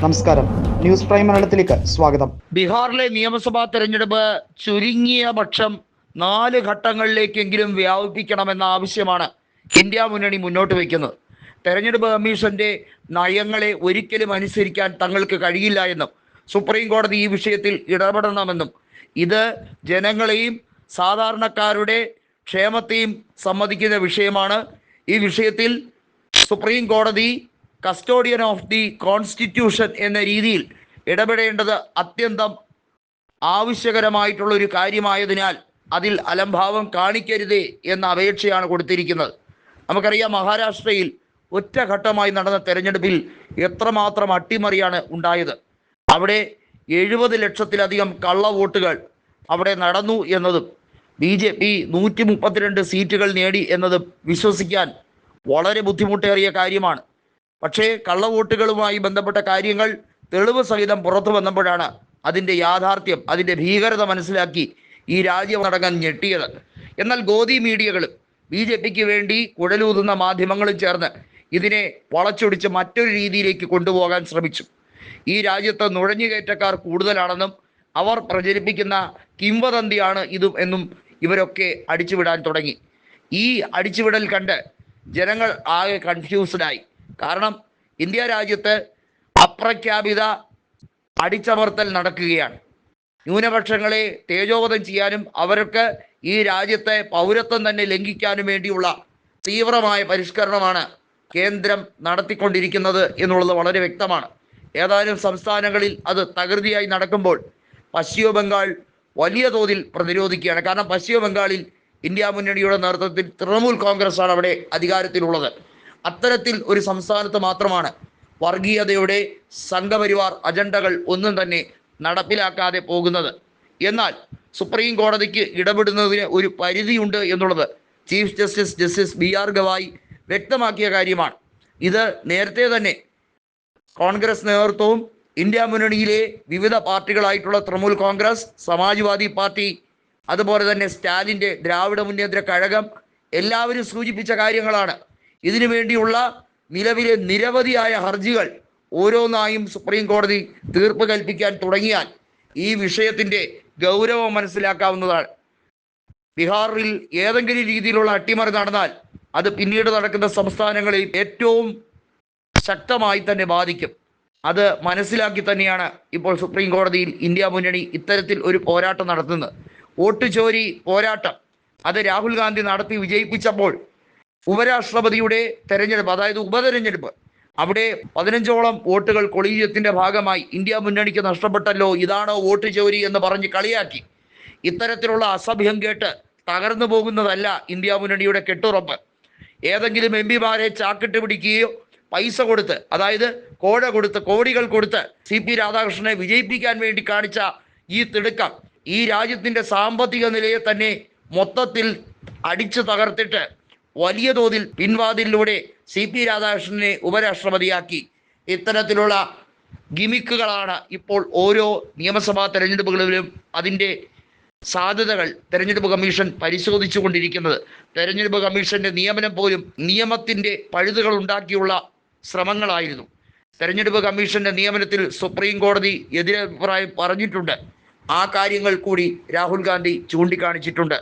നമസ്കാരം. News prime മലയാളത്തിലേക്ക് സ്വാഗതം. ബീഹാറിലെ നിയമസഭാ തെരഞ്ഞെടുപ്പ് ചുരുങ്ങിയ പക്ഷം നാല് ഘട്ടങ്ങളിലേക്കെങ്കിലും വ്യാപിപ്പിക്കണമെന്ന ആവശ്യമാണ് ഇന്ത്യ മുന്നണി മുന്നോട്ട് വയ്ക്കുന്നത്. തെരഞ്ഞെടുപ്പ് കമ്മീഷന്റെ നയങ്ങളെ ഒരിക്കലും അനുസരിക്കാൻ തങ്ങൾക്ക് കഴിയില്ല എന്നും സുപ്രീം കോടതി ഈ വിഷയത്തിൽ ഇടപെടണമെന്നും ഇത് ജനങ്ങളെയും സാധാരണക്കാരുടെ ക്ഷേമത്തെയും സമ്മതിക്കുന്ന വിഷയമാണ്. ഈ വിഷയത്തിൽ സുപ്രീം കോടതി കസ്റ്റോഡിയൻ ഓഫ് ദി കോൺസ്റ്റിറ്റ്യൂഷൻ എന്ന രീതിയിൽ ഇടപെടേണ്ടത് അത്യന്തം ആവശ്യകരമായിട്ടുള്ള ഒരു കാര്യമായതിനാൽ അതിൽ അലംഭാവം കാണിക്കരുതേ എന്ന അപേക്ഷയാണ് കൊടുത്തിരിക്കുന്നത്. നമുക്കറിയാം മഹാരാഷ്ട്രയിൽ ഒറ്റഘട്ടമായി നടന്ന തെരഞ്ഞെടുപ്പിൽ എത്രമാത്രം അട്ടിമറിയാണ് ഉണ്ടായത്. അവിടെ എഴുപത് ലക്ഷത്തിലധികം കള്ള വോട്ടുകൾ അവിടെ നടന്നു എന്നതും ബി ജെ പി നൂറ്റി മുപ്പത്തിരണ്ട് സീറ്റുകൾ നേടി എന്നതും വിശ്വസിക്കാൻ വളരെ ബുദ്ധിമുട്ടേറിയ കാര്യമാണ്. പക്ഷേ കള്ളവോട്ടുകളുമായി ബന്ധപ്പെട്ട കാര്യങ്ങൾ തെളിവ് സഹിതം പുറത്തു വന്നപ്പോഴാണ് അതിന്റെ യാഥാർത്ഥ്യം അതിന്റെ ഭീകരത മനസ്സിലാക്കി ഈ രാജ്യം അടങ്ങാൻ ഞെട്ടിയത്. എന്നാൽ ഗോദി മീഡിയകളും ബി ജെ പിക്ക് വേണ്ടി കുഴലൂതുന്ന മാധ്യമങ്ങളും ചേർന്ന് ഇതിനെ വളച്ചൊടിച്ച് മറ്റൊരു രീതിയിലേക്ക് കൊണ്ടുപോകാൻ ശ്രമിച്ചു. ഈ രാജ്യത്ത് നുഴഞ്ഞുകയറ്റക്കാർ കൂടുതലാണെന്നും അവർ പ്രചരിപ്പിക്കുന്ന കിംവദന്തിയാണ് ഇതും എന്നും ഇവരൊക്കെ അടിച്ചുവിടാൻ തുടങ്ങി. ഈ അടിച്ചുവിടൽ കണ്ട് ജനങ്ങൾ ആകെ കൺഫ്യൂസ്ഡായി കാരണം ഇന്ത്യ രാജ്യത്ത് അപ്രഖ്യാപിത അടിച്ചമർത്തൽ നടക്കുകയാണ്. ന്യൂനപക്ഷങ്ങളെ തേജോവധം ചെയ്യാനും അവർക്ക് ഈ രാജ്യത്തെ പൗരത്വം തന്നെ ലംഘിക്കാനും വേണ്ടിയുള്ള തീവ്രമായ പരിഷ്കരണമാണ് കേന്ദ്രം നടത്തിക്കൊണ്ടിരിക്കുന്നത് എന്നുള്ളത് വളരെ വ്യക്തമാണ്. ഏതാനും സംസ്ഥാനങ്ങളിൽ അത് തകൃതിയായി നടക്കുമ്പോൾ പശ്ചിമ ബംഗാൾ വലിയ തോതിൽ പ്രതിരോധിക്കുകയാണ്. കാരണം പശ്ചിമ ബംഗാളിൽ ഇന്ത്യ മുന്നണിയുടെ നേതൃത്വത്തിൽ തൃണമൂൽ കോൺഗ്രസ് ആണ് അവിടെ അധികാരത്തിലുള്ളത്. അത്തരത്തിൽ ഒരു സംസ്ഥാനത്ത് മാത്രമാണ് വർഗീയതയുടെ സംഘപരിവാർ അജണ്ടകൾ ഒന്നും തന്നെ നടപ്പിലാക്കാതെ പോകുന്നത്. എന്നാൽ സുപ്രീം കോടതിക്ക് ഇടപെടുന്നതിന് ഒരു പരിധിയുണ്ട് എന്നുള്ളത് chief justice justice B R Gavai വ്യക്തമാക്കിയ കാര്യമാണ്. ഇത് നേരത്തെ തന്നെ കോൺഗ്രസ് നേതൃത്വവും ഇന്ത്യ മുന്നണിയിലെ വിവിധ പാർട്ടികളായിട്ടുള്ള തൃണമൂൽ കോൺഗ്രസ് സമാജ്വാദി പാർട്ടി അതുപോലെ തന്നെ സ്റ്റാലിന്റെ ദ്രാവിഡ മുന്നേറ്റ കഴകം എല്ലാവരും സൂചിപ്പിച്ച കാര്യങ്ങളാണ്. ഇതിനു വേണ്ടിയുള്ള നിലവിലെ നിരവധിയായ ഹർജികൾ ഓരോന്നായും സുപ്രീം കോടതി തീർപ്പ് കൽപ്പിക്കാൻ തുടങ്ങിയാൽ ഈ വിഷയത്തിന്റെ ഗൗരവം മനസ്സിലാക്കാവുന്നതാണ്. ബീഹാറിൽ ഏതെങ്കിലും രീതിയിലുള്ള അട്ടിമറി നടന്നാൽ അത് പിന്നീട് നടക്കുന്ന സംസ്ഥാനങ്ങളിൽ ഏറ്റവും ശക്തമായി തന്നെ ബാധിക്കും. അത് മനസ്സിലാക്കി തന്നെയാണ് ഇപ്പോൾ സുപ്രീം കോടതിയിൽ ഇന്ത്യ മുന്നണി ഇത്തരത്തിൽ ഒരു പോരാട്ടം നടത്തുന്നത്. വോട്ട് ചോരി പോരാട്ടം. അത് രാഹുൽ ഗാന്ധി നടത്തി വിജയിപ്പിച്ചപ്പോൾ ഉപരാഷ്ട്രപതിയുടെ തെരഞ്ഞെടുപ്പ് അതായത് ഉപതെരഞ്ഞെടുപ്പ്. അവിടെ പതിനഞ്ചോളം വോട്ടുകൾ കൊളീജിയത്തിന്റെ ഭാഗമായി ഇന്ത്യ മുന്നണിക്ക് നഷ്ടപ്പെട്ടല്ലോ ഇതാണോ വോട്ട് ചോരി എന്ന് പറഞ്ഞ് കളിയാക്കി. ഇത്തരത്തിലുള്ള അസഭ്യം കേട്ട് തകർന്നു പോകുന്നതല്ല ഇന്ത്യ മുന്നണിയുടെ കെട്ടുറപ്പ്. ഏതെങ്കിലും എം പിമാരെ ചാക്കിട്ട് പിടിക്കുകയോ പൈസ കൊടുത്ത് അതായത് കോഴ കൊടുത്ത് കോടികൾ കൊടുത്ത് സി പി രാധാകൃഷ്ണനെ വിജയിപ്പിക്കാൻ വേണ്ടി കാണിച്ച ഈ തിടുക്കം ഈ രാജ്യത്തിന്റെ സാമ്പത്തിക നിലയെ തന്നെ മൊത്തത്തിൽ അടിച്ചു തകർത്തിട്ട് വലിയ തോതിൽ പിൻവാതിലൂടെ സി പി രാധാകൃഷ്ണനെ ഉപരാഷ്ട്രപതിയാക്കി. ഇത്തരത്തിലുള്ള ഗിമിക്കുകളാണ് ഇപ്പോൾ ഓരോ നിയമസഭാ തെരഞ്ഞെടുപ്പുകളിലും അതിന്റെ സാധ്യതകൾ തെരഞ്ഞെടുപ്പ് കമ്മീഷൻ പരിശോധിച്ചു കൊണ്ടിരിക്കുന്നത് തെരഞ്ഞെടുപ്പ് കമ്മീഷന്റെ നിയമനം പോലും നിയമത്തിന്റെ പഴുതുകൾ ഉണ്ടാക്കിയുള്ള ശ്രമങ്ങളായിരുന്നു. തെരഞ്ഞെടുപ്പ് കമ്മീഷന്റെ നിയമനത്തിൽ സുപ്രീം കോടതി എതിരഭിപ്രായം പറഞ്ഞിട്ടുണ്ട്. ആ കാര്യങ്ങൾ കൂടി രാഹുൽ ഗാന്ധി ചൂണ്ടിക്കാണിച്ചിട്ടുണ്ട്.